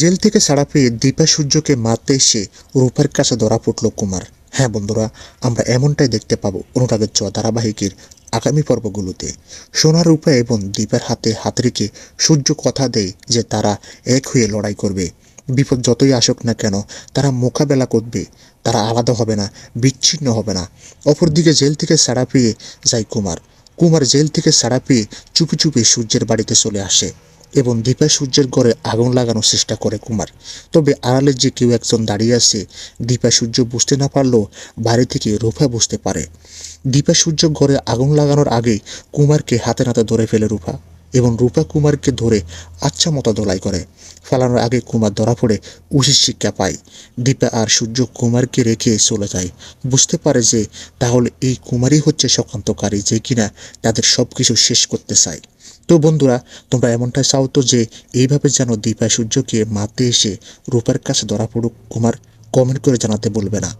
Jail থেকে ছাড়া পেয়ে দীপা সূর্যকে মারতে এসে রূপার কাছে ধরা পড়ল কুমার। হ্যাঁ বন্ধুরা, আমরা এমনটাই দেখতে পাবো অনুরাগের চ ধারাবাহিকের আগামী পর্বগুলোতে। সোনা, রূপা এবং দীপার হাতে হাত রেখে সূর্য কথা দেয় যে তারা এক হয়ে লড়াই করবে। বিপদ যতই আসুক না কেন, তারা মোকাবেলা করবে। তারা আলাদা হবে না, বিচ্ছিন্ন হবে না। অপরদিকে জেল থেকে ছাড়া পেয়ে যায় কুমার। কুমার জেল থেকে ছাড়া পেয়ে চুপি চুপি সূর্যের বাড়িতে চলে আসে। এবং দীপা সূর্যের ঘরে আগুন লাগানোর চেষ্টা করে কুমার। তবে আড়ালে যে কেউ একজন দাঁড়িয়ে আছে দীপা সূর্য বুঝতে না পারলেও বাড়ি থেকে রূপা বুঝতে পারে। দীপা সূর্য ঘরে আগুন লাগানোর আগে কুমারকে হাতে নাতে ধরে ফেলে রূপা এবং রূপা কুমারকে ধরে আচ্ছা মতো দোলাই করে। ফেলানোর আগে কুমার ধরা পড়ে উচিত শিক্ষা পায়। দীপা আর সূর্য কুমারকে রেখে চলে যায়। বুঝতে পারে যে তাহলে এই কুমারই হচ্ছে সকান্তকারী যে কিনা তাদের সব কিছু শেষ করতে চায়। তো বন্ধুরা, তোমরা এমনটাই চাও তো যে এইভাবে যেন দীপা সূর্যকে মারতে এসে রূপার কাছে ধরা পড়ুক? কুমার কমেন্ট করে জানাতে বলবে না।